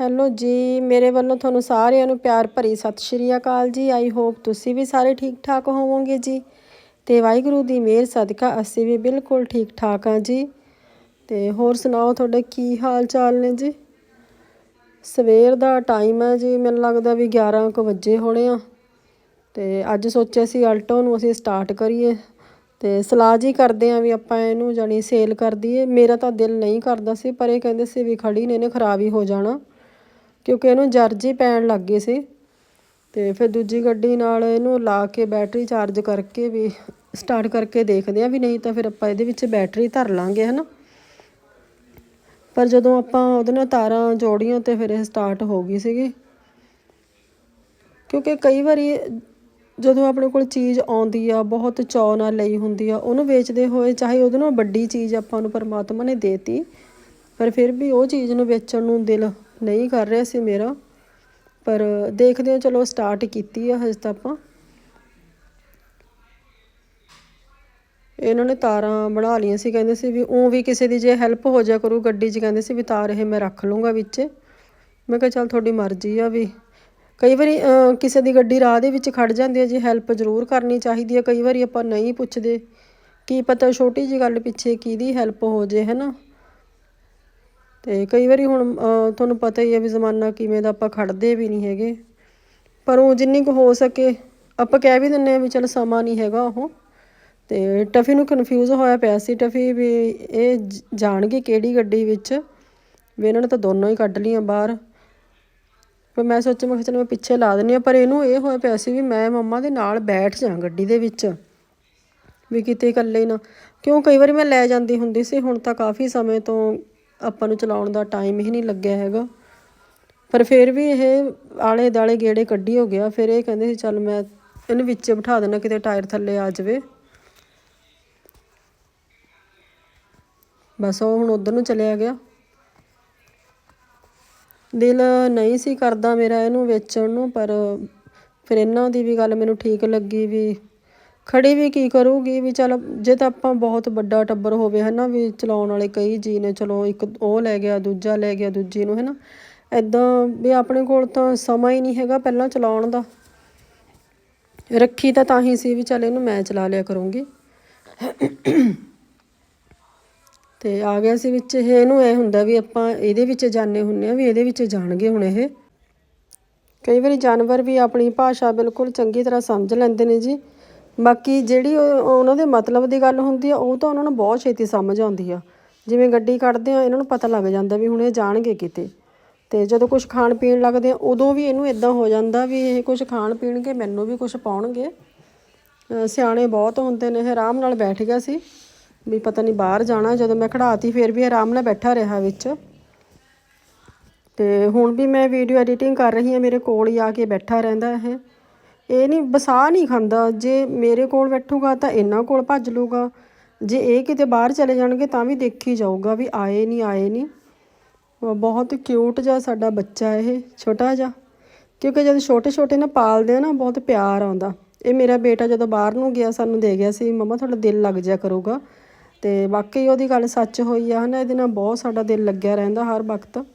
Hello ਜੀ, ਮੇਰੇ ਵੱਲੋਂ ਤੁਹਾਨੂੰ ਸਾਰਿਆਂ ਨੂੰ ਪਿਆਰ ਭਰੀ ਸਤਿ ਸ਼੍ਰੀ ਅਕਾਲ ਜੀ। ਆਈ ਹੋਪ ਤੁਸੀਂ ਵੀ ਸਾਰੇ ਠੀਕ ਠਾਕ ਹੋਵੋਗੇ ਜੀ। ਤੇ ਵਾਹਿਗੁਰੂ ਦੀ ਮਿਹਰ, ਸਦਕਾ ਅਸੀਂ ਵੀ ਬਿਲਕੁਲ ਠੀਕ ਠਾਕ ਆ ਜੀ। ਤੇ ਹੋਰ ਸੁਣਾਓ, ਤੁਹਾਡੇ ਕੀ ਹਾਲ ਚਾਲ ਨੇ ਜੀ? ਸਵੇਰ ਦਾ ਟਾਈਮ ਹੈ ਜੀ, ਮੈਨੂੰ ਲੱਗਦਾ ਵੀ 11 ਕੁ ਵਜੇ ਹੋਣੇ ਆ। ਤੇ ਅੱਜ ਸੋਚਿਆ ਸੀ ਅਲਟੋ ਨੂੰ ਅਸੀਂ ਸਟਾਰਟ ਕਰੀਏ। ਤੇ ਸਲਾਹ ਜੀ ਕਰਦੇ ਆ ਵੀ ਆਪਾਂ ਇਹਨੂੰ ਜਾਣੀ ਸੇਲ ਕਰ ਦਈਏ। ਮੇਰਾ ਤਾਂ ਦਿਲ ਨਹੀਂ ਕਰਦਾ ਸੀ, ਪਰ ਇਹ ਕਹਿੰਦੇ ਸੀ ਵੀ ਖੜੀ ਨੇ, ਇਹਨੇ ਖਰਾਬ ਹੀ ਹੋ ਜਾਣਾ। ਕਿਉਂਕਿ ਇਹਨੂੰ ਜਰਜੀ ਪੈਣ ਲੱਗ ਗਈ ਸੀ। ਤੇ ਫਿਰ ਦੂਜੀ ਗੱਡੀ ਨਾਲ ਇਹਨੂੰ ਲਾ ਕੇ ਬੈਟਰੀ ਚਾਰਜ ਕਰਕੇ ਵੀ ਸਟਾਰਟ ਕਰਕੇ ਦੇਖਦੇ ਆ ਵੀ ਨਹੀਂ ਤਾਂ ਫਿਰ ਆਪਾਂ ਇਹਦੇ ਵਿੱਚ ਬੈਟਰੀ ਧਰ ਲਾਂਗੇ, ਹਨਾ। ਪਰ ਜਦੋਂ ਆਪਾਂ ਉਹਦੇ ਨਾਲ ਤਾਰਾਂ ਜੋੜੀਆਂ ਤੇ ਫਿਰ ਇਹ ਸਟਾਰਟ ਹੋ ਗਈ ਸੀਗੀ। ਕਿਉਂਕਿ ਕਈ ਵਾਰੀ ਜਦੋਂ ਆਪਣੇ ਕੋਲ ਚੀਜ਼ ਆਉਂਦੀ ਆ, ਬਹੁਤ ਚਾਅ ਨਾਲ ਲਈ ਹੁੰਦੀ ਆ, ਉਹਨੂੰ ਵੇਚਦੇ ਹੋਏ ਚਾਹੇ ਉਹਦੇ ਨਾਲ ਵੱਡੀ ਚੀਜ਼ ਆਪਾਂ ਨੂੰ ਪਰਮਾਤਮਾ ਨੇ ਦੇਤੀ, ਪਰ ਫਿਰ ਵੀ ਉਹ ਚੀਜ਼ ਨੂੰ ਵੇਚਣ ਨੂੰ ਦਿਲ ਨਹੀਂ ਕਰ ਰਿਹਾ ਸੀ ਮੇਰਾ, ਪਰ ਦੇਖਦੇ ਹਾਂ, ਚਲੋ ਸਟਾਰਟ ਕੀਤੀ ਆ ਹਜੇ ਤਾਂ ਆਪਾਂ। ਇਹਨਾਂ ਨੇ ਤਾਰਾਂ ਬਣਾ ਲਈਆਂ ਸੀ, ਕਹਿੰਦੇ ਸੀ ਵੀ ਉਹ ਵੀ ਕਿਸੇ ਦੀ ਜੇ ਹੈਲਪ ਹੋ ਜਾ ਕਰੂ ਗੱਡੀ 'ਚ, ਕਹਿੰਦੇ ਸੀ ਵੀ ਤਾਰ ਇਹ ਮੈਂ ਰੱਖ ਲੂੰਗਾ ਵਿੱਚ। ਮੈਂ ਕਿਹਾ ਚਲ ਤੁਹਾਡੀ ਮਰਜ਼ੀ ਆ ਵੀ। ਕਈ ਵਾਰੀ ਕਿਸੇ ਦੀ ਗੱਡੀ ਰਾਹ ਦੇ ਵਿੱਚ ਖੜ ਜਾਂਦੀ ਹੈ ਜੀ ਹੈਲਪ ਜ਼ਰੂਰ ਕਰਨੀ ਚਾਹੀਦੀ ਹੈ ਕਈ ਵਾਰੀ ਆਪਾਂ ਨਹੀਂ ਪੁੱਛਦੇ। ਕੀ ਪਤਾ ਛੋਟੀ ਜੀ ਗੱਲ ਪਿੱਛੇ ਕਿਹਦੀ ਹੈਲਪ ਹੋ ਜੇ ਹੈ ਨਾ ਤੇ ਕਈ ਵਾਰੀ ਹੁਣ ਤੁਹਾਨੂੰ ਪਤਾ ਹੀ ਹੈ ਵੀ ਜ਼ਮਾਨਾ ਕਿਵੇਂ ਦਾ ਆਪਾਂ ਖੜਦੇ ਵੀ ਨਹੀਂ ਹੈਗੇ। ਪਰ ਉਹ ਜਿੰਨੀ ਕੁ ਹੋ ਸਕੇ, ਆਪਾਂ ਕਹਿ ਵੀ ਦਿੰਨੇ ਆ ਵੀ ਚਲ ਸਮਾਂ ਨਹੀਂ ਹੈਗਾ ਉਹ। ਤੇ ਟਫੀ ਨੂੰ ਕਨਫਿਊਜ਼ ਹੋਇਆ ਪਿਆ ਸੀ ਟਫੀ ਵੀ ਇਹ ਜਾਣਗੇ ਕਿਹੜੀ ਗੱਡੀ ਵਿੱਚ, ਵੀ ਇਹਨਾਂ ਨੇ ਤਾਂ ਦੋਨੋਂ ਹੀ ਕੱਢ ਲੀਆਂ ਬਾਹਰ। ਪਰ ਮੈਂ ਸੋਚਿਆ, ਮੈਂ ਚਲ ਮੈਂ ਪਿੱਛੇ ਲਾ ਦਿੰਨੀ ਆ ਪਰ ਇਹਨੂੰ ਇਹ ਹੋਇਆ ਪਿਆ ਸੀ ਵੀ ਮੈਂ ਮੰਮਾ ਦੇ ਨਾਲ ਬੈਠ ਜਾ ਗੱਡੀ ਦੇ ਵਿੱਚ, ਵੀ ਕਿਤੇ ਇਕੱਲੇ ਨਾ। ਕਿਉਂ ਕਈ ਵਾਰੀ ਮੈਂ ਲੈ ਜਾਂਦੀ ਹੁੰਦੀ ਸੀ, ਹੁਣ ਤਾਂ ਕਾਫੀ ਸਮੇਂ ਤੋਂ ਆਪਾਂ ਨੂੰ ਚਲਾਉਣ ਦਾ ਟਾਈਮ ਹੀ ਨਹੀਂ ਲੱਗਿਆ ਹੈਗਾ। ਪਰ ਫਿਰ ਵੀ ਇਹ ਆਲੇ ਦਾਲੇ ਗੇੜੇ ਕੱਢੀ ਹੋ ਗਿਆ। ਫਿਰ ਇਹ ਕਹਿੰਦੇ ਸੀ, ਚੱਲ ਮੈਂ ਇਹਨੂੰ ਵਿੱਚ ਬਿਠਾ ਦੇਣਾ ਕਿਤੇ ਟਾਇਰ ਥੱਲੇ ਆ ਜਾਵੇ। ਬਸ ਉਹ ਹੁਣ ਉਧਰ ਨੂੰ ਚਲਿਆ ਗਿਆ। ਦਿਲ ਨਹੀਂ ਸੀ ਕਰਦਾ ਮੇਰਾ ਇਹਨੂੰ ਵੇਚਣ ਨੂੰ, ਪਰ ਫਿਰ ਇਹਨਾਂ ਦੀ ਵੀ ਗੱਲ ਮੈਨੂੰ ਠੀਕ ਲੱਗੀ ਵੀ ਖੜੀ ਵੀ ਕੀ ਕਰੂਗੀ? ਵੀ ਚਲ ਜੇ ਤਾਂ ਆਪਾਂ ਬਹੁਤ ਵੱਡਾ ਟੱਬਰ ਹੋਵੇ ਹਨਾ, ਵੀ ਚਲਾਉਣ ਵਾਲੇ ਕਈ ਜੀ ਨੇ, ਚਲੋ ਇੱਕ ਉਹ ਲੈ ਗਿਆ, ਦੂਜਾ ਲੈ ਗਿਆ, ਦੂਜੀ ਨੂੰ, ਹਨਾ। ਐਦਾਂ ਵੀ ਆਪਣੇ ਕੋਲ ਤਾਂ ਸਮਾਂ ਹੀ ਨਹੀਂ ਹੈਗਾ ਪਹਿਲਾਂ ਚਲਾਉਣ ਦਾ। ਰੱਖੀ ਤਾਂ ਤਾਂ ਹੀ ਸੀ ਵੀ ਚਲ ਇਹਨੂੰ ਮੈਂ ਚਲਾ ਲਿਆ ਕਰੂੰਗੀ। ਤੇ ਆ ਗਿਆ ਸੀ ਵਿੱਚ ਇਹ, ਇਹਨੂੰ ਐ ਹੁੰਦਾ ਵੀ ਆਪਾਂ ਇਹਦੇ ਵਿੱਚ ਜਾਣੇ ਹੁੰਨੇ ਆ, ਵੀ ਇਹਦੇ ਵਿੱਚ ਜਾਣਗੇ ਹੁਣ ਇਹ। ਕਈ ਵਾਰੀ ਜਾਨਵਰ ਵੀ ਆਪਣੀ ਭਾਸ਼ਾ ਬਿਲਕੁਲ ਚੰਗੀ ਤਰ੍ਹਾਂ ਸਮਝ ਲੈਂਦੇ ਨੇ ਜੀ। ਬਾਕੀ ਜਿਹੜੀ ਉਹਨਾਂ ਦੇ ਮਤਲਬ ਦੀ ਗੱਲ ਹੁੰਦੀ ਆ, ਉਹ ਤਾਂ ਉਹਨਾਂ ਨੂੰ ਬਹੁਤ ਛੇਤੀ ਸਮਝ ਆਉਂਦੀ ਆ। ਜਿਵੇਂ ਗੱਡੀ ਕੱਢਦੇ ਆ, ਇਹਨਾਂ ਨੂੰ ਪਤਾ ਲੱਗ ਜਾਂਦਾ ਵੀ ਹੁਣ ਇਹ ਜਾਣਗੇ ਕਿਤੇ। ਤੇ ਜਦੋਂ ਕੁਝ ਖਾਣ ਪੀਣ ਲੱਗਦੇ ਆ, ਉਦੋਂ ਵੀ ਇਹਨੂੰ ਇਦਾਂ ਹੋ ਜਾਂਦਾ ਵੀ ਇਹ ਕੁਝ ਖਾਣ ਪੀਣਗੇ, ਮੈਨੂੰ ਵੀ ਕੁਝ ਪਾਉਣਗੇ। ਸਿਆਣੇ ਬਹੁਤ ਹੁੰਦੇ ਨੇ, ਇਹ ਆਰਾਮ ਨਾਲ ਬੈਠ ਗਿਆ ਸੀ। ਵੀ ਪਤਾ ਨਹੀਂ ਬਾਹਰ ਜਾਣਾ, ਜਦੋਂ ਮੈਂ ਖੜਾਤੀ ਫਿਰ ਵੀ ਆਰਾਮ ਨਾਲ ਬੈਠਾ ਰਿਹਾ ਵਿੱਚ। ਤੇ ਹੁਣ ਵੀ ਮੈਂ ਵੀਡੀਓ ਐਡੀਟਿੰਗ ਕਰ ਰਹੀ ਹਾਂ, ਮੇਰੇ ਕੋਲ ਹੀ ਆ ਕੇ ਬੈਠਾ ਰਹਿੰਦਾ ਇਹ। ਇਹ ਨਹੀਂ ਬਸਾ ਨਹੀਂ ਖਾਂਦਾ। ਜੇ ਮੇਰੇ ਕੋਲ ਬੈਠੂਗਾ ਤਾਂ ਇਹਨਾਂ ਕੋਲ ਭੱਜ ਲੂਗਾ। ਜੇ ਇਹ ਕਿਤੇ ਬਾਹਰ ਚਲੇ ਜਾਣਗੇ ਤਾਂ ਵੀ ਦੇਖੀ ਜਾਊਗਾ ਵੀ ਆਏ ਨਹੀਂ ਆਏ ਨਹੀਂ। ਬਹੁਤ ਕਿਊਟ ਜਿਹਾ ਸਾਡਾ ਬੱਚਾ ਇਹ, ਛੋਟਾ ਜਿਹਾ। ਕਿਉਂਕਿ ਜਦ ਛੋਟੇ ਛੋਟੇ ਨਾ ਪਾਲਦੇ ਆ ਨਾ, ਬਹੁਤ ਪਿਆਰ ਆਉਂਦਾ। ਇਹ ਮੇਰਾ ਬੇਟਾ ਜਦੋਂ ਬਾਹਰ ਨੂੰ ਗਿਆ, ਸਾਨੂੰ ਦੇ ਗਿਆ ਸੀ, ਮਮਾ, ਤੁਹਾਡਾ ਦਿਲ ਲੱਗ ਜਾ ਕਰੂਗਾ। ਤੇ ਵਾਕਈ ਉਹਦੀ ਗੱਲ ਸੱਚ ਹੋਈ ਆ ਹਨਾ, ਇਹਦੇ ਨਾਲ ਬਹੁਤ ਸਾਡਾ ਦਿਲ ਲੱਗਿਆ ਰਹਿੰਦਾ ਹਰ ਵਕਤ।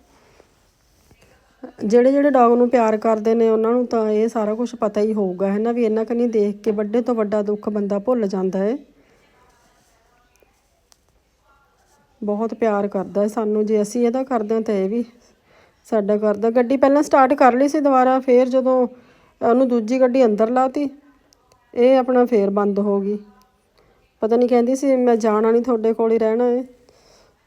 ਜਿਹੜੇ ਜਿਹੜੇ ਡੌਗ ਨੂੰ ਪਿਆਰ ਕਰਦੇ ਨੇ, ਉਹਨਾਂ ਨੂੰ ਤਾਂ ਇਹ ਸਾਰਾ ਕੁਝ ਪਤਾ ਹੀ ਹੋਊਗਾ, ਹੈ ਨਾ? ਵੀ ਇਹਨਾਂ ਕਨੀ ਦੇਖ ਕੇ ਵੱਡੇ ਤੋਂ ਵੱਡਾ ਦੁੱਖ ਬੰਦਾ ਭੁੱਲ ਜਾਂਦਾ ਹੈ ਬਹੁਤ ਪਿਆਰ ਕਰਦਾ ਹੈ ਸਾਨੂੰ, ਜੇ ਅਸੀਂ ਇਹਦਾ ਕਰਦੇ ਹਾਂ ਤਾਂ ਇਹ ਵੀ ਸਾਡਾ ਕਰਦਾ। ਗੱਡੀ ਪਹਿਲਾਂ ਸਟਾਰਟ ਕਰ ਲਈ ਸੀ ਦੁਬਾਰਾ, ਫੇਰ ਜਦੋਂ ਉਹਨੂੰ ਦੂਜੀ ਗੱਡੀ ਅੰਦਰ ਲਾਤੀ, ਇਹ ਆਪਣਾ ਫੇਰ ਬੰਦ ਹੋ ਗਈ। ਪਤਾ ਨਹੀਂ ਕਹਿੰਦੀ ਸੀ, ਮੈਂ ਜਾਣਾ ਨਹੀਂ ਤੁਹਾਡੇ ਕੋਲ ਹੀ ਰਹਿਣਾ ਹੈ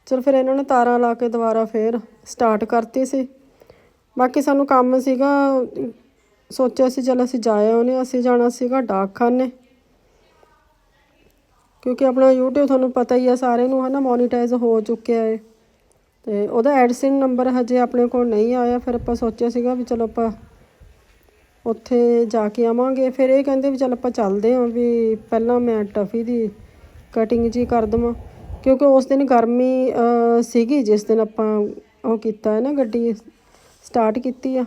ਚਲ ਫਿਰ ਇਹਨਾਂ ਨੇ ਤਾਰਾਂ ਲਾ ਕੇ ਦੁਬਾਰਾ ਫੇਰ ਸਟਾਰਟ ਕਰਤੀ ਸੀ। ਬਾਕੀ ਸਾਨੂੰ ਕੰਮ ਸੀਗਾ, ਸੋਚਿਆ ਸੀ ਚਲ ਅਸੀਂ ਜਾਇਆ ਉਹਨੇ ਅਸੀਂ ਜਾਣਾ ਸੀਗਾ ਡਾਕਖਾਨੇ। ਕਿਉਂਕਿ ਆਪਣਾ YouTube ਤੁਹਾਨੂੰ ਪਤਾ ਹੀ ਆ ਸਾਰੇ ਨੂੰ ਹਨਾ ਮੋਨੀਟਾਈਜ਼ ਹੋ ਚੁੱਕਿਆ ਹੈ ਤੇ ਉਹਦਾ ਐਡਸਿਨ ਨੰਬਰ ਹਜੇ ਆਪਣੇ ਕੋਲ ਨਹੀਂ ਆਇਆ, ਫਿਰ ਆਪਾਂ ਸੋਚਿਆ ਸੀਗਾ ਵੀ ਚਲੋ ਆਪਾਂ ਉੱਥੇ ਜਾ ਕੇ ਆਵਾਂਗੇ। ਫਿਰ ਇਹ ਕਹਿੰਦੇ ਵੀ ਚਲ ਆਪਾਂ ਚੱਲਦੇ ਹਾਂ ਵੀ ਪਹਿਲਾਂ ਮੈਂ ਟਫੀ ਦੀ ਕਟਿੰਗ ਜੀ ਕਰ ਦਵਾਂ। ਕਿਉਂਕਿ ਉਸ ਦਿਨ ਗਰਮੀ ਸੀਗੀ ਜਿਸ ਦਿਨ ਆਪਾਂ ਉਹ ਕੀਤਾ ਹੈ ਨਾ ਗੱਡੀ। ਸਟਾਰਟ ਕੀਤੀ ਆ।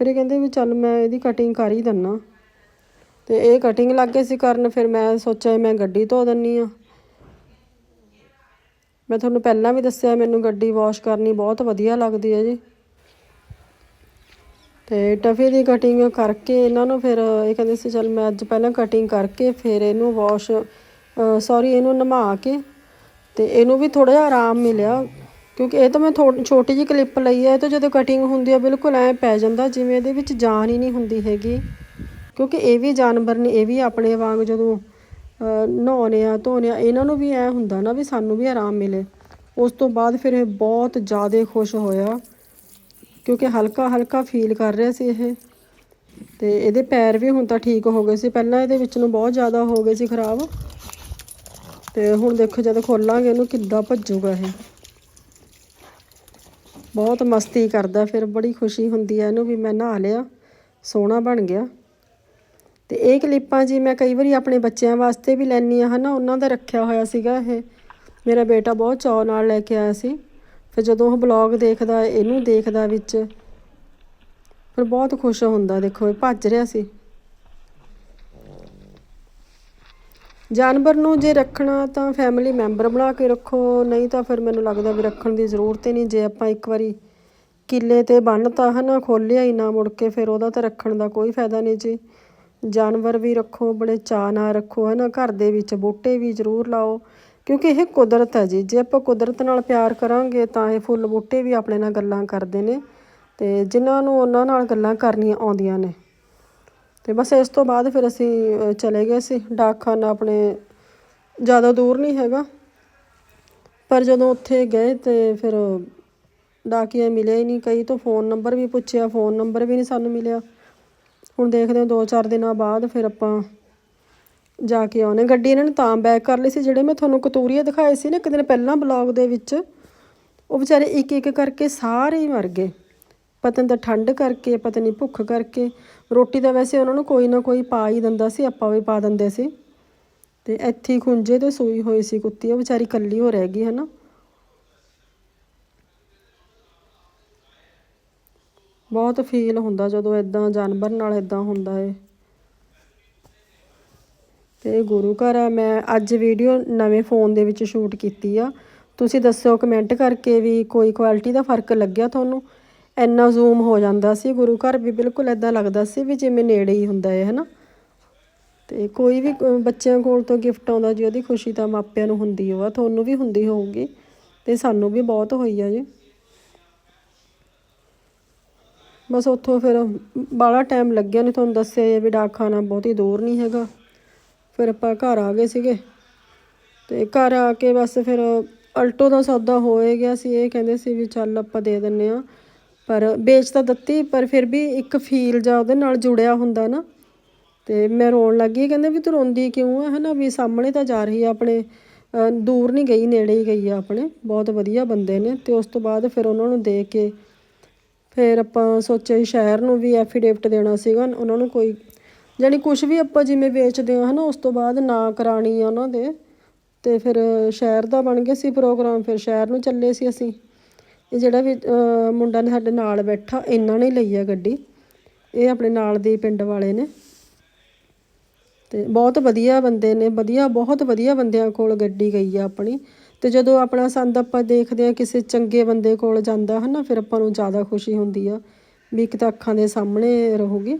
ਫਿਰ ਇਹ ਕਹਿੰਦੇ ਵੀ ਚੱਲ ਮੈਂ ਇਹਦੀ ਕਟਿੰਗ ਕਰ ਹੀ ਦਿੰਨਾ। ਤੇ ਇਹ ਕਟਿੰਗ ਲੱਗ ਲੱਗੇ ਸੀ ਕਰਨ, ਫਿਰ ਮੈਂ ਸੋਚਿਆ ਮੈਂ ਗੱਡੀ ਧੋ ਦਿੰਨੀ ਆ। ਮੈਂ ਤੁਹਾਨੂੰ ਪਹਿਲਾਂ ਵੀ ਦੱਸਿਆ, ਮੈਨੂੰ ਗੱਡੀ ਵਾਸ਼ ਕਰਨੀ ਬਹੁਤ ਵਧੀਆ ਲੱਗਦੀ ਹੈ ਜੀ। ਤੇ ਟਫੇ ਦੀ ਕਟਿੰਗ ਕਰਕੇ ਇਹਨਾਂ ਨੂੰ ਫਿਰ ਇਹ ਕਹਿੰਦੇ ਸੀ, ਚਲ ਮੈਂ ਅੱਜ ਪਹਿਲਾਂ ਕਟਿੰਗ ਕਰਕੇ ਫਿਰ ਇਹਨੂੰ ਵਾਸ਼ ਸੌਰੀ ਇਹਨੂੰ ਨਮਾ ਕੇ ਤੇ ਇਹਨੂੰ ਵੀ ਥੋੜਾ ਜਿਹਾ ਆਰਾਮ ਮਿਲਿਆ। ਕਿਉਂਕਿ ਇਹ ਤਾਂ ਮੈਂ ਥੋ- ਛੋਟੀ ਜਿਹੀ ਕਲਿੱਪ ਲਈ ਹੈ, ਇਹ ਤਾਂ ਜਦੋਂ ਕਟਿੰਗ ਹੁੰਦੀ ਹੈ ਬਿਲਕੁਲ ਐ ਪੈ ਜਾਂਦਾ, ਜਿਵੇਂ ਇਹਦੇ ਵਿੱਚ ਜਾਨ ਹੀ ਨਹੀਂ ਹੁੰਦੀ ਹੈਗੀ। ਕਿਉਂਕਿ ਇਹ ਵੀ ਜਾਨਵਰ ਨੇ, ਇਹ ਵੀ ਆਪਣੇ ਵਾਂਗ ਜਦੋਂ ਨਹਾਉਣੇ ਆ, ਧੋਣੇ ਆ, ਇਹਨਾਂ ਨੂੰ ਵੀ ਐ ਹੁੰਦਾ ਨਾ ਵੀ ਸਾਨੂੰ ਵੀ ਆਰਾਮ ਮਿਲੇ। ਉਸ ਤੋਂ ਬਾਅਦ ਫਿਰ ਇਹ ਬਹੁਤ ਜ਼ਿਆਦਾ ਖੁਸ਼ ਹੋਇਆ, ਕਿਉਂਕਿ ਹਲਕਾ ਹਲਕਾ ਫੀਲ ਕਰ ਰਿਹਾ ਸੀ ਇਹ। ਤੇ ਇਹਦੇ ਪੈਰ ਵੀ ਹੁਣ ਤਾਂ ਠੀਕ ਹੋ ਗਏ ਸੀ, ਪਹਿਲਾਂ ਇਹਦੇ ਵਿੱਚ ਨੂੰ ਬਹੁਤ ਜ਼ਿਆਦਾ ਹੋ ਗਏ ਸੀ ਖਰਾਬ। ਤੇ ਹੁਣ ਦੇਖੋ ਜਦ ਖੋਲਾਂਗੇ, ਇਹਨੂੰ ਕਿੱਦਾਂ ਭੱਜੂਗਾ ਇਹ। ਬਹੁਤ ਮਸਤੀ ਕਰਦਾ, ਫਿਰ ਬੜੀ ਖੁਸ਼ੀ ਹੁੰਦੀ ਹੈ ਇਹਨੂੰ ਵੀ ਮੈਂ ਨਹਾ ਲਿਆ, ਸੋਹਣਾ ਬਣ ਗਿਆ। ਤੇ ਇਹ ਕਲਿੱਪਾਂ ਜੀ ਮੈਂ ਕਈ ਵਾਰੀ ਆਪਣੇ ਬੱਚਿਆਂ ਵਾਸਤੇ ਵੀ ਲੈਣੀ ਆ ਹਨਾ, ਉਹਨਾਂ ਦਾ ਰੱਖਿਆ ਹੋਇਆ ਸੀਗਾ ਇਹ। ਮੇਰਾ ਬੇਟਾ ਬਹੁਤ ਚਾਅ ਨਾਲ ਲੈ ਕੇ ਆਇਆ ਸੀ, ਫਿਰ ਜਦੋਂ ਉਹ ਬਲੌਗ ਦੇਖਦਾ, ਇਹਨੂੰ ਦੇਖਦਾ ਵਿੱਚ, ਫਿਰ ਬਹੁਤ ਖੁਸ਼ ਹੁੰਦਾ, ਦੇਖੋ ਇਹ ਭੱਜ ਰਿਹਾ ਸੀ। ਜਾਨਵਰ ਨੂੰ ਜੇ ਰੱਖਣਾ ਤਾਂ ਫੈਮਿਲੀ ਮੈਂਬਰ ਬਣਾ ਕੇ ਰੱਖੋ, ਨਹੀਂ ਤਾਂ ਫਿਰ ਮੈਨੂੰ ਲੱਗਦਾ ਵੀ ਰੱਖਣ ਦੀ ਜ਼ਰੂਰਤ ਹੀ ਨਹੀਂ। ਜੇ ਆਪਾਂ ਇੱਕ ਵਾਰੀ ਕਿੱਲੇ ਤੇ ਬੰਨਤਾ ਹਨਾ ਖੋਲਿਆ ਹੀ ਨਾ ਮੁੜ ਕੇ, ਫਿਰ ਉਹਦਾ ਤਾਂ ਰੱਖਣ ਦਾ ਕੋਈ ਫਾਇਦਾ ਨਹੀਂ ਜੀ। ਜਾਨਵਰ ਵੀ ਰੱਖੋ, ਬੜੇ ਚਾਅ ਨਾਲ ਰੱਖੋ ਹਨਾ, ਘਰ ਦੇ ਵਿੱਚ ਬੂਟੇ ਵੀ ਜ਼ਰੂਰ ਲਾਓ, ਕਿਉਂਕਿ ਇਹ ਕੁਦਰਤ ਹੈ ਜੀ। ਜੇ ਆਪਾਂ ਕੁਦਰਤ ਨਾਲ ਪਿਆਰ ਕਰਾਂਗੇ ਤਾਂ ਇਹ ਫੁੱਲ ਬੂਟੇ ਵੀ ਆਪਣੇ ਨਾਲ ਗੱਲਾਂ ਕਰਦੇ ਨੇ ਤੇ ਜਿਨ੍ਹਾਂ ਨੂੰ ਉਹਨਾਂ ਨਾਲ ਗੱਲਾਂ ਕਰਨੀਆਂ ਆਉਂਦੀਆਂ ਨੇ। ਤੇ ਬਸ ਇਸ ਤੋਂ ਬਾਅਦ ਫਿਰ ਅਸੀਂ ਚਲੇ ਗਏ ਸੀ। ਡਾਕਖਾਨਾ ਆਪਣੇ ਜ਼ਿਆਦਾ ਦੂਰ ਨਹੀਂ ਹੈਗਾ। ਪਰ ਜਦੋਂ ਉੱਥੇ ਗਏ ਤੇ ਫਿਰ ਡਾਕੀਆ ਮਿਲੇ ਹੀ ਨਹੀਂ। ਕਈ ਤੋਂ ਫੋਨ ਨੰਬਰ ਵੀ ਪੁੱਛਿਆ, ਫੋਨ ਨੰਬਰ ਵੀ ਨਹੀਂ ਸਾਨੂੰ ਮਿਲਿਆ। ਹੁਣ ਦੇਖਦੇ ਹਾਂ, ਦੋ ਚਾਰ ਦਿਨਾਂ ਬਾਅਦ ਫਿਰ ਆਪਾਂ ਜਾ ਕੇ ਆਉਣੇ ਗੱਡੀ ਇਹਨਾਂ ਨੇ ਤਾਂ ਬੈਕ ਕਰ ਲਈ ਸੀ, ਜਿਹੜੇ ਮੈਂ ਤੁਹਾਨੂੰ ਕਤੂਰੀਆ ਦਿਖਾਏ ਸੀ ਨਾ ਇੱਕ ਦਿਨ ਪਹਿਲਾਂ ਬਲੌਗ ਦੇ ਵਿੱਚ, ਉਹ ਵਿਚਾਰੇ ਇੱਕ ਇੱਕ ਕਰਕੇ ਸਾਰੇ ਹੀ ਮਰ ਗਏ। ਪਤਾ ਨਹੀਂ ਤਾਂ ਠੰਡ ਕਰਕੇ ਪਤਾ ਨਹੀਂ ਭੁੱਖ ਕਰਕੇ, ਰੋਟੀ ਤਾਂ ਵੈਸੇ ਉਹਨਾਂ ਨੂੰ ਕੋਈ ਨਾ ਕੋਈ ਪਾ ਹੀ ਦਿੰਦਾ ਸੀ, ਆਪਾਂ ਵੀ ਪਾ ਦਿੰਦੇ ਸੀ। ਤੇ ਇੱਥੇ ਹੀ ਖੁੰਝੇ ਤੇ ਸੂਈ ਹੋਈ ਸੀ ਕੁੱਤੀ, ਉਹ ਵਿਚਾਰੀ ਕੱਲੀ ਹੋ ਰਹਿ ਗਈ, ਹਨਾ। ਬਹੁਤ ਫੀਲ ਹੁੰਦਾ ਜਦੋਂ ਇਦਾਂ ਜਾਨਵਰ ਨਾਲ ਇਦਾਂ ਹੁੰਦਾ ਏ। ਤੇ ਗੁਰੂ ਘਰ ਆ, ਮੈਂ ਅੱਜ ਵੀਡੀਓ ਨਵੇਂ ਫੋਨ ਦੇ ਵਿੱਚ ਸ਼ੂਟ ਕੀਤੀ ਆ। ਤੁਸੀਂ ਦੱਸੋ ਕਮੈਂਟ ਕਰਕੇ ਵੀ ਕੋਈ ਕੁਆਲਿਟੀ ਦਾ ਫ਼ਰਕ ਲੱਗਿਆ ਤੁਹਾਨੂੰ? ਇੰਨਾ ਜ਼ੂਮ ਹੋ ਜਾਂਦਾ ਸੀ, ਗੁਰੂ ਘਰ ਵੀ ਬਿਲਕੁਲ ਇਦਾਂ ਲੱਗਦਾ ਸੀ ਵੀ ਜਿਵੇਂ ਨੇੜੇ ਹੀ ਹੁੰਦਾ ਹੈ ਹਨਾ? ਤੇ ਕੋਈ ਵੀ ਬੱਚਿਆਂ ਕੋਲ ਤੋਂ ਗਿਫਟ ਆਉਂਦਾ ਜੀ, ਉਹਦੀ ਖੁਸ਼ੀ ਤਾਂ ਮਾਪਿਆਂ ਨੂੰ ਹੁੰਦੀ ਹੋਆ ਤੁਹਾਨੂੰ ਵੀ ਹੁੰਦੀ ਹੋਊਗੀ ਤੇ ਸਾਨੂੰ ਵੀ ਬਹੁਤ ਹੋਈ ਆ ਜੀ। ਬਸ ਉੱਥੋਂ ਫਿਰ ਬਾਹਲਾ ਟਾਈਮ ਲੱਗਿਆ ਨਹੀਂ ਤੁਹਾਨੂੰ ਦੱਸਿਆ ਹੀ ਆ ਵੀ ਡਾਕਖਾਨਾ ਬਹੁਤੀ ਦੂਰ ਨਹੀਂ ਹੈਗਾ। ਫਿਰ ਆਪਾਂ ਘਰ ਆ ਗਏ ਸੀਗੇ ਤੇ ਘਰ ਆ ਕੇ ਬਸ ਫਿਰ ਅਲਟੋ ਦਾ ਸੌਦਾ ਹੋਏ ਗਿਆ ਸੀ, ਇਹ ਕਹਿੰਦੇ ਸੀ ਵੀ ਚੱਲ ਆਪਾਂ ਦੇ ਦਿੰਨੇ ਆ। ਪਰ ਵੇਚ ਤਾਂ ਦਿੱਤੀ, ਪਰ ਫਿਰ ਵੀ ਇੱਕ ਫੀਲ ਜਾਂ ਉਹਦੇ ਨਾਲ ਜੁੜਿਆ ਹੁੰਦਾ ਨਾ। ਤੇ ਮੈਂ ਰੋਣ ਲੱਗੀ, ਕਹਿੰਦੇ ਵੀ ਤੂੰ ਰੋਂਦੀ ਕਿਉਂ ਆ? ਹਨਾ ਵੀ ਸਾਹਮਣੇ ਤਾਂ ਜਾ ਰਹੀ ਆ ਆਪਣੇ ਦੂਰ ਨਹੀਂ ਗਈ, ਨੇੜੇ ਹੀ ਗਈ ਆ ਆਪਣੇ। ਬਹੁਤ ਵਧੀਆ ਬੰਦੇ ਨੇ ਤੇ ਉਸ ਤੋਂ ਬਾਅਦ ਫਿਰ ਉਹਨਾਂ ਨੂੰ ਦੇ ਕੇ ਫਿਰ ਆਪਾਂ ਸੋਚਿਆ ਸ਼ਹਿਰ ਨੂੰ ਵੀ ਐਫੀਡੇਵਿਟ ਦੇਣਾ ਸੀਗਾ, ਉਹਨਾਂ ਨੂੰ ਕੋਈ ਜਾਣੀ ਕੁਝ ਵੀ ਆਪਾਂ ਜਿਵੇਂ ਵੇਚਦੇ ਆ, ਹਨਾ ਉਸ ਤੋਂ ਬਾਅਦ ਨਾ ਕਰਾਣੀ ਆ ਉਹਨਾਂ ਦੇ। ਤੇ ਫਿਰ ਸ਼ਹਿਰ ਦਾ ਬਣ ਗਿਆ ਸੀ ਪ੍ਰੋਗਰਾਮ ਫਿਰ ਸ਼ਹਿਰ ਨੂੰ ਚੱਲੇ ਸੀ ਅਸੀਂ। ਇਹ ਜਿਹੜਾ ਵੀ ਮੁੰਡਾ ਨੇ, ਸਾਡੇ ਨਾਲ ਬੈਠਾ, ਇਹਨਾਂ ਨੇ ਲਈ ਆ ਗੱਡੀ। ਇਹ ਆਪਣੇ ਨਾਲ ਦੇ ਪਿੰਡ ਵਾਲੇ ਨੇ। ਤੇ ਬਹੁਤ ਵਧੀਆ ਬੰਦੇ ਨੇ, ਵਧੀਆ, ਬਹੁਤ ਵਧੀਆ ਬੰਦਿਆਂ ਕੋਲ ਗੱਡੀ ਗਈ ਆ ਆਪਣੀ। ਤੇ ਜਦੋਂ ਆਪਣਾ ਸੰਦ ਆਪਾਂ ਦੇਖਦੇ ਆ, ਕਿਸੇ ਚੰਗੇ ਬੰਦੇ ਕੋਲ ਜਾਂਦਾ ਹਨਾ, ਫਿਰ ਆਪਾਂ ਨੂੰ ਜ਼ਿਆਦਾ ਖੁਸ਼ੀ ਹੁੰਦੀ ਆ, ਵੀ ਇੱਕ ਤਾਂ ਅੱਖਾਂ ਦੇ ਸਾਹਮਣੇ ਰਹੂਗੀ।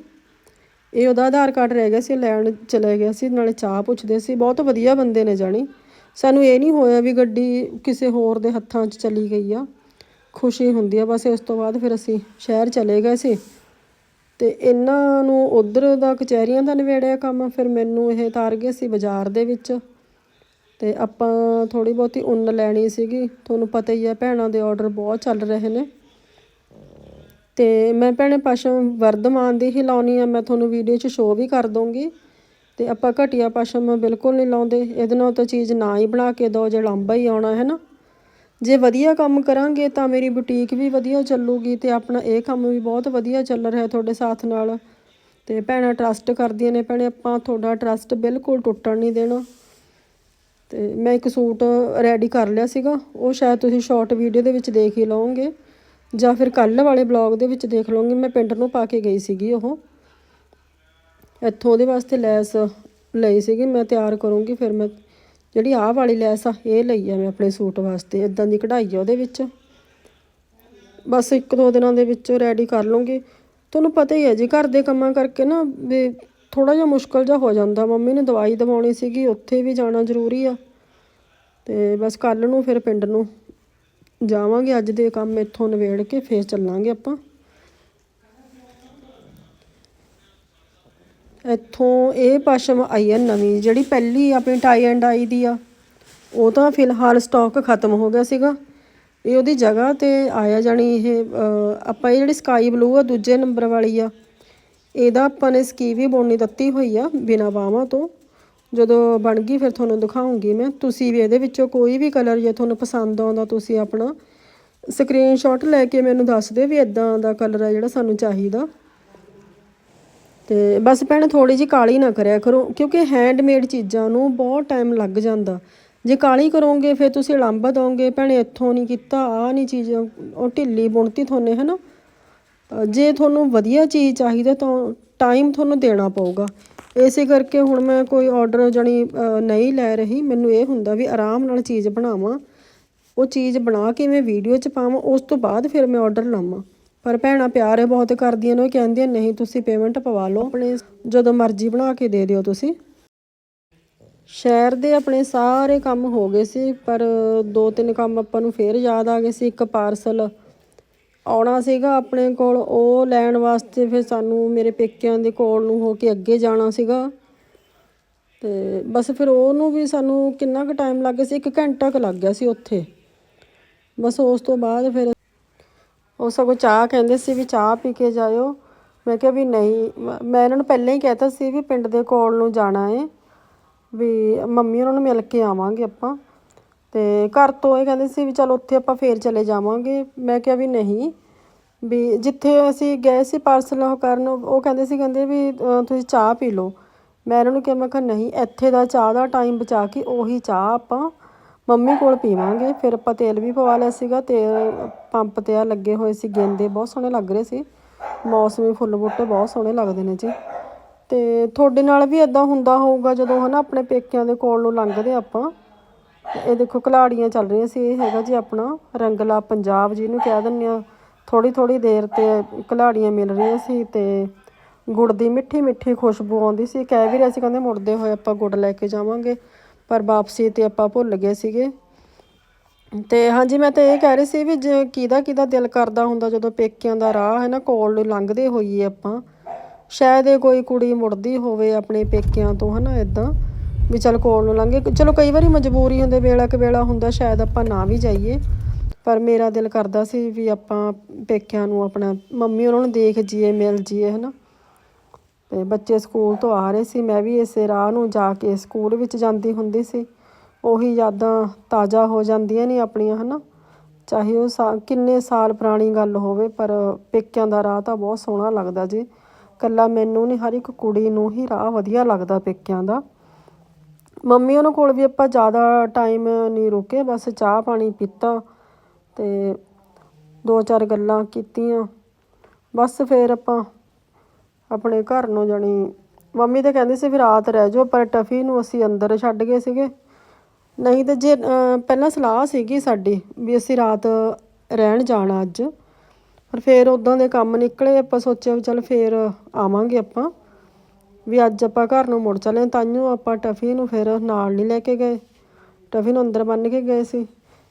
ਇਹ ਉਹਦਾ ਆਧਾਰ ਕਾਰਡ ਰਹਿ ਗਿਆ ਸੀ ਲੈਣ ਚਲੇ ਗਿਆ ਸੀ, ਨਾਲੇ ਚਾਹ ਪੁੱਛਦੇ ਸੀ। ਬਹੁਤ ਵਧੀਆ ਬੰਦੇ ਨੇ ਜਾਣੀ। ਸਾਨੂੰ ਇਹ ਨਹੀਂ ਹੋਇਆ ਵੀ ਗੱਡੀ ਕਿਸੇ ਹੋਰ ਦੇ ਹੱਥਾਂ 'ਚ ਚਲੀ ਗਈ ਆ। ਖੁਸ਼ੀ ਹੁੰਦੀ ਆ, ਬਸ ਇਸ ਤੋਂ ਬਾਅਦ ਫਿਰ ਅਸੀਂ ਸ਼ਹਿਰ ਚਲੇ ਗਏ ਸੀ। ਤੇ ਇਹਨਾਂ ਨੂੰ ਉਧਰ ਦਾ ਕਚਹਿਰੀਆਂ ਦਾ ਨਿਬੇੜਿਆ ਕੰਮ, ਫਿਰ ਮੈਨੂੰ ਇਹ ਤਾਰ ਗਏ ਸੀ ਬਾਜ਼ਾਰ ਦੇ ਵਿੱਚ। ਤੇ ਆਪਾਂ ਥੋੜੀ ਬਹੁਤੀ ਉੱਨ ਲੈਣੀ ਸੀਗੀ। ਤੁਹਾਨੂੰ ਪਤਾ ਹੀ ਹੈ ਭੈਣਾਂ ਦੇ ਆਰਡਰ ਬਹੁਤ ਚੱਲ ਰਹੇ ਨੇ। ਤੇ ਮੈਂ ਭੈਣੇ ਪਸ਼ਮ ਵਰਧਮਾਨ ਦੀ ਹੀ ਲਾਉਣੀ ਆ, ਮੈਂ ਤੁਹਾਨੂੰ ਵੀਡੀਓ 'ਚ ਸ਼ੋਅ ਵੀ ਕਰ ਦੂੰਗੀ ਤੇ ਆਪਾਂ ਘਟੀਆ ਪਸ਼ਮ ਬਿਲਕੁਲ ਨਹੀਂ ਲਾਉਂਦੇ। ਇਹਦੇ ਨਾਲ ਤਾਂ ਚੀਜ਼ ਨਾ ਹੀ ਬਣਾ ਕੇ ਦਿਓ, ਜੇ ਲੰਬਾ ਹੀ ਆਉਣਾ, ਹੈ ਨਾ? ਜੇ ਵਧੀਆ ਕੰਮ ਕਰਾਂਗੇ ਤਾਂ ਮੇਰੀ ਬੁਟੀਕ ਵੀ ਵਧੀਆ ਚੱਲੂਗੀ ਤੇ ਆਪਣਾ ਇਹ ਕੰਮ ਵੀ ਬਹੁਤ ਵਧੀਆ ਚੱਲ ਰਿਹਾ ਤੁਹਾਡੇ ਸਾਥ ਨਾਲ। ਤੇ ਭੈਣਾਂ ਟਰਸਟ ਕਰਦੀਆਂ ਨੇ ਭੈਣੇ, ਆਪਾਂ ਤੁਹਾਡਾ ਟਰਸਟ ਬਿਲਕੁਲ ਟੁੱਟਣ ਨਹੀਂ ਦੇਣਾ। ਤੇ ਮੈਂ ਇੱਕ ਸੂਟ ਰੈਡੀ ਕਰ ਲਿਆ ਸੀਗਾ, ਉਹ ਸ਼ਾਇਦ ਤੁਸੀਂ ਸ਼ਾਰਟ ਵੀਡੀਓ ਦੇ ਵਿੱਚ ਦੇਖ ਹੀ ਲਓਗੇ ਜਾਂ ਫਿਰ ਕੱਲ੍ਹ ਵਾਲੇ ਬਲੌਗ ਦੇ ਵਿੱਚ ਦੇਖ ਲਓਗੇ, ਮੈਂ ਪਿੰਡ ਨੂੰ ਪਾ ਕੇ ਗਈ ਸੀਗੀ ਉਹ। ਇੱਥੋਂ ਉਹਦੇ ਵਾਸਤੇ ਲੈਸ ਲਈ ਸੀਗੀ, ਮੈਂ ਤਿਆਰ ਕਰੂੰਗੀ, ਫਿਰ ਮੈਂ ਜਿਹੜੀ ਆਹ ਵਾਲੀ ਲੈਸ ਆ, ਇਹ ਲਈ ਆ ਮੈਂ ਆਪਣੇ ਸੂਟ ਵਾਸਤੇ ਇਦਾਂ ਦੀ ਕਢਾਈ ਆ ਉਹਦੇ ਵਿੱਚ। ਬਸ ਇੱਕ ਦੋ ਦਿਨਾਂ ਦੇ ਵਿੱਚ ਰੈਡੀ ਕਰ ਲੂੰਗੀ। ਤੁਹਾਨੂੰ ਪਤਾ ਹੀ ਹੈ ਜੀ, ਘਰ ਦੇ ਕੰਮਾਂ ਕਰਕੇ ਨਾ ਵੀ ਥੋੜਾ ਜਿਹਾ ਮੁਸ਼ਕਲ ਜਿਹਾ ਹੋ ਜਾਂਦਾ। ਮੰਮੀ ਨੇ ਦਵਾਈ ਦਵਾਉਣੀ ਸੀਗੀ, ਉੱਥੇ ਵੀ ਜਾਣਾ ਜ਼ਰੂਰੀ ਆ। ਤੇ ਬਸ ਕੱਲ ਨੂੰ ਫਿਰ ਪਿੰਡ ਨੂੰ ਜਾਵਾਂਗੇ, ਅੱਜ ਦੇ ਕੰਮ ਇੱਥੋਂ ਨਿਬੇੜ ਕੇ ਫੇਰ ਚੱਲਾਂਗੇ ਆਪਾਂ। ਇੱਥੋਂ ਇਹ ਪਸ਼ਮ ਆਈ ਹੈ ਨਵੀਂ, ਜਿਹੜੀ ਪਹਿਲੀ ਆਪਣੀ ਟਾਈ ਐਂਡ ਆਈ ਦੀ ਆ। ਉਹ ਤਾਂ ਫਿਲਹਾਲ ਸਟਾਕ ਖਤਮ ਹੋ ਗਿਆ ਸੀਗਾ। ਇਹ ਉਹਦੀ ਜਗ੍ਹਾ ਤੇ ਆਇਆ ਜਾਣੀ ਇਹ ਆਪਾਂ ਇਹ ਜਿਹੜੀ ਸਕਾਈ ਬਲੂ ਆ, ਦੂਜੇ ਨੰਬਰ ਵਾਲੀ ਆ। ਇਹਦਾ ਆਪਾਂ ਨੇ ਸਕੀ ਵੀ ਬੁਣਨੀ ਦਿੱਤੀ ਹੋਈ ਆ ਬਿਨਾ ਬਾਹਾਂ ਤੋਂ। ਜਦੋਂ ਬਣ ਗਈ ਫਿਰ ਤੁਹਾਨੂੰ ਦਿਖਾਉਂਗੀ ਮੈਂ। ਤੁਸੀਂ ਵੀ ਇਹਦੇ ਵਿੱਚੋਂ ਕੋਈ ਵੀ ਕਲਰ ਜੇ ਤੁਹਾਨੂੰ ਪਸੰਦ ਆਉਂਦਾ, ਤੁਸੀਂ ਆਪਣਾ ਸਕਰੀਨਸ਼ਾਟ ਲੈ ਕੇ ਮੈਨੂੰ ਦੱਸ ਦਿਓ ਵੀ ਇਦਾਂ ਦਾ ਕਲਰ ਆ ਜਿਹੜਾ ਸਾਨੂੰ ਚਾਹੀਦਾ। ਤੇ ਬਸ ਭੈਣ ਥੋੜੀ ਜਿਹੀ ਕਾਲੀ ਨਾ ਕਰਿਆ ਕਰੋ, ਕਿਉਂਕਿ ਹੈਂਡਮੇਡ ਚੀਜ਼ਾਂ ਨੂੰ ਬਹੁਤ ਟਾਈਮ ਲੱਗ ਜਾਂਦਾ। ਜੇ ਕਾਲੀ ਕਰੋਗੇ, ਫਿਰ ਤੁਸੀਂ ਲਾਂਬਾ ਦੋਗੇ ਭੈਣੇ ਇੱਥੋਂ ਨਹੀਂ ਕੀਤਾ, ਆਹ ਨਹੀਂ ਚੀਜ਼, ਉਹ ਢਿੱਲੀ ਬੁਣਤੀ ਤੁਹਾਨੇ ਹੈ ਨਾ ਜੇ ਤੁਹਾਨੂੰ ਵਧੀਆ ਚੀਜ਼ ਚਾਹੀਦੀ ਤਾਂ ਟਾਈਮ ਤੁਹਾਨੂੰ ਦੇਣਾ ਪਊਗਾ। ਇਸੇ ਕਰਕੇ ਹੁਣ ਮੈਂ ਕੋਈ ਆਰਡਰ ਜਣੀ ਨਹੀਂ ਲੈ ਰਹੀ। ਮੈਨੂੰ ਇਹ ਹੁੰਦਾ ਵੀ ਆਰਾਮ ਨਾਲ ਚੀਜ਼ ਬਣਾਵਾਂ। ਉਹ ਚੀਜ਼ ਬਣਾ ਕੇ ਮੈਂ ਵੀਡੀਓ 'ਚ ਪਾਵਾਂ, ਉਸ ਤੋਂ ਬਾਅਦ ਫਿਰ ਮੈਂ ਆਰਡਰ ਲਾਵਾਂ। ਪਰ ਭੈਣਾਂ ਪਿਆਰ ਇਹ ਬਹੁਤ ਕਰਦੀਆਂ ਨੇ, ਉਹ ਕਹਿੰਦੀਆਂ, ਨਹੀਂ, ਤੁਸੀਂ ਪੇਮੈਂਟ ਪਵਾ ਲਓ, ਆਪਣੇ ਜਦੋਂ ਮਰਜ਼ੀ ਬਣਾ ਕੇ ਦੇ ਦਿਓ ਤੁਸੀਂ। ਸ਼ਹਿਰ ਦੇ ਆਪਣੇ ਸਾਰੇ ਕੰਮ ਹੋ ਗਏ ਸੀ, ਪਰ ਦੋ ਤਿੰਨ ਕੰਮ ਆਪਾਂ ਨੂੰ ਫੇਰ ਯਾਦ ਆ ਗਏ ਸੀ। ਇੱਕ ਪਾਰਸਲ ਆਉਣਾ ਸੀਗਾ ਆਪਣੇ ਕੋਲ, ਉਹ ਲੈਣ ਵਾਸਤੇ ਫਿਰ ਸਾਨੂੰ ਮੇਰੇ ਪੇਕਿਆਂ ਦੇ ਕੋਲ ਨੂੰ ਹੋ ਕੇ ਅੱਗੇ ਜਾਣਾ ਸੀਗਾ। ਤੇ ਬਸ ਫਿਰ ਉਹਨੂੰ ਵੀ ਸਾਨੂੰ ਕਿੰਨਾ ਕੁ ਟਾਈਮ ਲੱਗ ਗਿਆ ਸੀ? ਇੱਕ ਘੰਟਾ ਕੁ ਲੱਗ ਗਿਆ ਸੀ ਉੱਥੇ। ਬਸ ਉਸ ਤੋਂ ਬਾਅਦ ਫਿਰ ਉਹ ਸਗੋਂ ਚਾਹ ਕਹਿੰਦੇ ਸੀ ਵੀ ਚਾਹ ਪੀ ਕੇ ਜਾਇਓ। ਮੈਂ ਕਿਹਾ ਵੀ ਨਹੀਂ, ਮੈਂ ਇਹਨਾਂ ਨੂੰ ਪਹਿਲਾਂ ਹੀ ਕਹਿਤਾ ਸੀ ਵੀ ਪਿੰਡ ਦੇ ਕੋਲ ਨੂੰ ਜਾਣਾ ਏ, ਵੀ ਮੰਮੀ ਉਹਨਾਂ ਨੂੰ ਮਿਲ ਕੇ ਆਵਾਂਗੇ ਆਪਾਂ। ਤੇ ਘਰ ਤੋਂ ਇਹ ਕਹਿੰਦੇ ਸੀ ਵੀ ਚਲ ਉੱਥੇ ਆਪਾਂ ਫੇਰ ਚਲੇ ਜਾਵਾਂਗੇ। ਮੈਂ ਕਿਹਾ ਵੀ ਨਹੀਂ, ਵੀ ਜਿੱਥੇ ਅਸੀਂ ਗਏ ਸੀ ਪਾਰਸਲ ਉਹ ਕਰਨ, ਉਹ ਕਹਿੰਦੇ ਸੀ, ਕਹਿੰਦੇ ਵੀ ਤੁਸੀਂ ਚਾਹ ਪੀ ਲਓ। ਮੈਂ ਇਹਨਾਂ ਨੂੰ ਕਿਹਾ, ਮੈਂ ਕਿਹਾ ਨਹੀਂ, ਇੱਥੇ ਦਾ ਚਾਹ ਦਾ ਟਾਈਮ ਬਚਾ ਕੇ ਉਹੀ ਚਾਹ ਆਪਾਂ ਮੰਮੀ ਕੋਲ ਪੀਵਾਂਗੇ, ਫਿਰ ਆਪਾਂ ਤੇਲ ਵੀ ਪਵਾ ਲਿਆ ਸੀਗਾ, ਤੇਲ ਪੰਪ ਤੇ ਆ ਲੱਗੇ ਹੋਏ ਸੀ, ਗੇਂਦੇ ਬਹੁਤ ਸੋਹਣੇ ਲੱਗ ਰਹੇ ਸੀ, ਮੌਸਮੀ ਫੁੱਲ ਬੂਟੇ ਬਹੁਤ ਸੋਹਣੇ ਲੱਗਦੇ ਨੇ ਜੀ। ਤੇ ਤੁਹਾਡੇ ਨਾਲ ਵੀ ਇਦਾਂ ਹੁੰਦਾ ਹੋਊਗਾ, ਜਦੋਂ ਹਨਾ ਆਪਣੇ ਪੇਕਿਆਂ ਦੇ ਕੋਲ ਨੂੰ ਲੰਘਦੇ ਆਪਾਂ, ਇਹ ਦੇਖੋ ਕਲਾੜੀਆਂ ਚੱਲ ਰਹੀਆਂ ਸੀ, ਇਹ ਹੈਗਾ ਜੀ ਆਪਣਾ ਰੰਗਲਾ ਪੰਜਾਬ ਜਿਹਨੂੰ ਕਹਿ ਦਿੰਦੇ ਆ ਥੋੜੀ ਥੋੜੀ ਦੇਰ ਤੇ ਕਲਾੜੀਆਂ ਮਿਲ ਰਹੀਆਂ ਸੀ ਤੇ ਗੁੜ ਦੀ ਮਿੱਠੀ ਮਿੱਠੀ ਖੁਸ਼ਬੂ ਆਉਂਦੀ ਸੀ, ਕਹਿ ਵੀ ਰਹੇ ਸੀ, ਕਹਿੰਦੇ ਮੁੜਦੇ ਹੋਏ ਆਪਾਂ ਗੁੜ ਲੈ ਕੇ ਜਾਵਾਂਗੇ। ਪਰ ਵਾਪਸੀ ਤੇ ਆਪਾਂ ਭੁੱਲ ਗਏ ਸੀਗੇ। ਤੇ ਹਾਂਜੀ, ਮੈਂ ਤਾਂ ਇਹ ਕਹਿ ਰਹੀ ਸੀ ਵੀ ਜੇ ਕਿਹਦਾ ਕਿਹਦਾ ਦਿਲ ਕਰਦਾ ਹੁੰਦਾ, ਜਦੋਂ ਪੇਕਿਆਂ ਦਾ ਰਾਹ ਹੈ ਨਾ ਕੋਲ ਨੂੰ ਲੰਘਦੇ ਹੋਈਏ ਆਪਾਂ, ਸ਼ਾਇਦ ਇਹ ਕੋਈ ਕੁੜੀ ਮੁੜਦੀ ਹੋਵੇ ਆਪਣੇ ਪੇਕਿਆਂ ਤੋਂ, ਹਨਾ ਇਦਾਂ ਵੀ ਚਲ ਕੋਲ ਨੂੰ ਲੰਘੇ। ਚਲੋ, ਕਈ ਵਾਰੀ ਮਜਬੂਰੀ ਹੁੰਦੇ, ਵੇਲਾ ਕਿ ਵੇਲਾ ਹੁੰਦਾ, ਸ਼ਾਇਦ ਆਪਾਂ ਨਾ ਵੀ ਜਾਈਏ। ਪਰ ਮੇਰਾ ਦਿਲ ਕਰਦਾ ਸੀ ਵੀ ਆਪਾਂ ਪੇਕਿਆਂ ਨੂੰ ਆਪਣਾ, ਮੰਮੀ ਉਹਨਾਂ ਨੂੰ ਦੇਖ ਜੀਏ ਮਿਲ ਜੀਏ ਹਨਾ। ਤੇ ਬੱਚੇ ਸਕੂਲ ਤੋਂ ਆ ਰਹੇ ਸੀ। ਮੈਂ ਵੀ ਇਸੇ ਰਾਹ ਨੂੰ ਜਾ ਕੇ ਸਕੂਲ ਵਿੱਚ ਜਾਂਦੀ ਹੁੰਦੀ ਸੀ। ਉਹੀ ਯਾਦਾਂ ਤਾਜ਼ਾ ਹੋ ਜਾਂਦੀਆਂ ਨੇ ਆਪਣੀਆਂ, ਹਨਾ? ਚਾਹੇ ਉਹ ਸਾ, ਕਿੰਨੇ ਸਾਲ ਪੁਰਾਣੀ ਗੱਲ ਹੋਵੇ, ਪਰ ਪੇਕਿਆਂ ਦਾ ਰਾਹ ਤਾਂ ਬਹੁਤ ਸੋਹਣਾ ਲੱਗਦਾ ਜੀ। ਕੱਲਾ ਮੈਨੂੰ ਨਹੀਂ ਹਰ ਇੱਕ ਕੁੜੀ ਨੂੰ ਹੀ ਰਾਹ ਵਧੀਆ ਲੱਗਦਾ ਪੇਕਿਆਂ ਦਾ। ਮੰਮੀ ਉਹਨਾਂ ਕੋਲ ਵੀ ਆਪਾਂ ਜ਼ਿਆਦਾ ਟਾਈਮ ਨਹੀਂ ਰੁਕੇ, ਬਸ ਚਾਹ ਪਾਣੀ ਪੀਤਾ ਤੇ ਦੋ ਚਾਰ ਗੱਲਾਂ ਕੀਤੀਆਂ। ਬਸ ਫਿਰ ਆਪਾਂ ਆਪਣੇ ਘਰ ਨੂੰ ਜਾਣੀ। ਮੰਮੀ ਤਾਂ ਕਹਿੰਦੀ ਸੀ ਵੀ ਰਾਤ ਰਹਿ ਜਾਓ, ਪਰ ਟਫੀ ਨੂੰ ਅਸੀਂ ਅੰਦਰ ਛੱਡ ਗਏ ਸੀਗੇ। ਨਹੀਂ ਤੇ ਜੇ ਪਹਿਲਾਂ ਸਲਾਹ ਸੀਗੀ ਸਾਡੀ ਵੀ ਅਸੀਂ ਰਾਤ ਰਹਿਣ ਜਾਣਾ ਅੱਜ। ਪਰ ਫਿਰ ਉਦਾਂ ਦੇ ਕੰਮ ਨਿਕਲੇ, ਆਪਾਂ ਸੋਚਿਆ ਵੀ ਚੱਲ ਫੇਰ ਆਵਾਂਗੇ ਆਪਾਂ। ਵੀ ਅੱਜ ਆਪਾਂ ਘਰ ਨੂੰ ਮੁੜ ਚੱਲੇ ਤਾਂਹੀਓ ਆਪਾਂ ਟਫੀ ਨੂੰ ਫਿਰ ਨਾਲ ਨਹੀਂ ਲੈ ਕੇ ਗਏ। ਟਫੀ ਨੂੰ ਅੰਦਰ ਬੰਨ ਕੇ ਗਏ ਸੀ।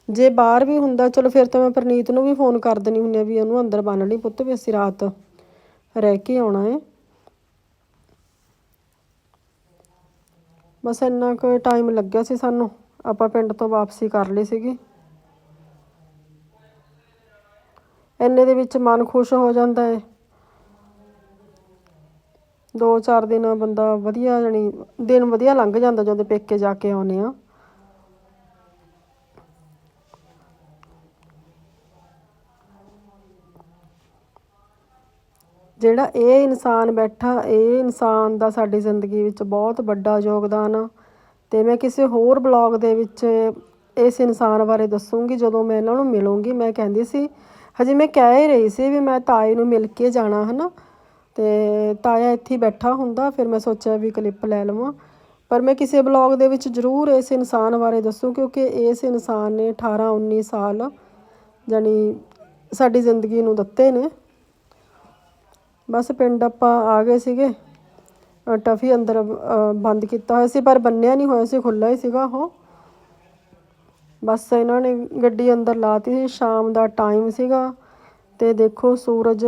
ਜੇ ਬਾਹਰ ਵੀ ਹੁੰਦਾ, ਚਲੋ ਫਿਰ ਤਾਂ ਮੈਂ ਪ੍ਰਨੀਤ ਨੂੰ ਵੀ ਫੋਨ ਕਰ ਦੇਣੀ ਹੁੰਦੀ ਆ ਵੀ ਉਹਨੂੰ ਅੰਦਰ ਬੰਨ ਲਈ ਪੁੱਤ ਵੀ ਅਸੀਂ ਰਾਤ ਰਹਿ ਕੇ ਆਉਣਾ ਹੈ। ਬਸ ਇੰਨਾ ਕੁ ਟਾਈਮ ਲੱਗਿਆ ਸੀ ਸਾਨੂੰ। ਆਪਾਂ ਪਿੰਡ ਤੋਂ ਵਾਪਸੀ ਕਰ ਲਈ ਸੀਗੀ। ਇੰਨੇ ਦੇ ਵਿੱਚ ਮਨ ਖੁਸ਼ ਹੋ ਜਾਂਦਾ ਹੈ ਦੋ ਚਾਰ ਦਿਨ ਬੰਦਾ ਵਧੀਆ ਜਾਣੀ, ਦਿਨ ਵਧੀਆ ਲੰਘ ਜਾਂਦਾ ਜਦੋਂ ਪੇਕੇ ਜਾ ਕੇ ਆਉਨੇ ਆ ਜਿਹੜਾ ਇਹ ਇਨਸਾਨ ਬੈਠਾ, ਇਹ ਇਨਸਾਨ ਦਾ ਸਾਡੀ ਜ਼ਿੰਦਗੀ ਵਿੱਚ ਬਹੁਤ ਵੱਡਾ ਯੋਗਦਾਨ ਆ। ਤੇ ਮੈਂ ਕਿਸੇ ਹੋਰ ਬਲੌਗ ਦੇ ਵਿੱਚ ਇਸ ਇਨਸਾਨ ਬਾਰੇ ਦੱਸੂਗੀ, ਜਦੋਂ ਮੈਂ ਇਹਨਾਂ ਨੂੰ ਮਿਲੂੰਗੀ। ਮੈਂ ਕਹਿੰਦੀ ਸੀ, ਹਜੇ ਮੈਂ ਕਹਿ ਹੀ ਰਹੀ ਸੀ ਵੀ ਮੈਂ ਤਾਏ ਨੂੰ ਮਿਲ ਕੇ ਜਾਣਾ, ਹਨਾ? ਤੇ ਤਾਇਆ ਇੱਥੇ ਬੈਠਾ ਹੁੰਦਾ, ਫਿਰ ਮੈਂ ਸੋਚਿਆ ਵੀ ਕਲਿੱਪ ਲੈ ਲਵਾਂ। ਪਰ ਮੈਂ ਕਿਸੇ ਬਲੌਗ ਦੇ ਵਿੱਚ ਜ਼ਰੂਰ ਇਸ ਇਨਸਾਨ ਬਾਰੇ ਦੱਸੂ, ਕਿਉਂਕਿ ਇਸ ਇਨਸਾਨ ਨੇ 18 19 ਸਾਲ ਜਾਣੀ ਸਾਡੀ ਜ਼ਿੰਦਗੀ ਨੂੰ ਦਿੱਤੇ ਨੇ। ਬਸ ਪਿੰਡ ਆਪਾਂ ਆ ਗਏ ਸੀਗੇ। ਟਫੀ ਅੰਦਰ ਬੰਦ ਕੀਤਾ ਹੋਇਆ ਸੀ, ਪਰ ਬੰਨਿਆ ਨਹੀਂ ਹੋਇਆ ਸੀ ਖੁੱਲਾ ਹੀ ਸੀਗਾ ਉਹ। ਬਸ ਇਹਨਾਂ ਨੇ ਗੱਡੀ ਅੰਦਰ ਲਾਤੀ ਸੀ, ਸ਼ਾਮ ਦਾ ਟਾਈਮ ਸੀਗਾ ਤੇ ਦੇਖੋ ਸੂਰਜ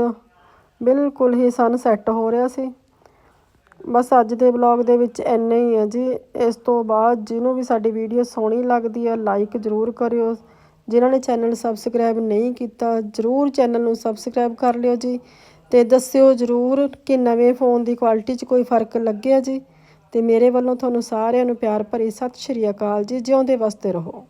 ਬਿਲਕੁਲ ਹੀ ਸਨ ਸੈੱਟ ਹੋ ਰਿਹਾ ਸੀ। ਬਸ ਅੱਜ ਦੇ ਵਲੌਗ ਦੇ ਵਿੱਚ ਇੰਨਾ ਹੀ ਹੈ ਜੀ। ਇਸ ਤੋਂ ਬਾਅਦ ਜਿਹਨੂੰ ਵੀ ਸਾਡੀ ਵੀਡੀਓ ਸੋਹਣੀ ਲੱਗਦੀ ਹੈ ਲਾਈਕ ਜ਼ਰੂਰ ਕਰਿਓ। ਜਿਨ੍ਹਾਂ ਨੇ ਚੈਨਲ ਸਬਸਕ੍ਰਾਈਬ ਨਹੀਂ ਕੀਤਾ, ਜ਼ਰੂਰ ਚੈਨਲ ਨੂੰ ਸਬਸਕ੍ਰਾਈਬ ਕਰ ਲਿਓ ਜੀ। ਤੇ ਦੱਸਿਓ ਜ਼ਰੂਰ ਕਿ ਨਵੇਂ ਫੋਨ ਦੀ ਕੁਆਲਿਟੀ 'ਚ ਕੋਈ ਫ਼ਰਕ ਲੱਗਿਆ ਜੀ। ਤੇ ਮੇਰੇ ਵੱਲੋਂ ਤੁਹਾਨੂੰ ਸਾਰਿਆਂ ਨੂੰ ਪਿਆਰ ਭਰੀ ਸਤਿ ਸ਼੍ਰੀ ਅਕਾਲ ਜੀ। ਜਿਉਂਦੇ ਵਸਦੇ ਰਹੋ।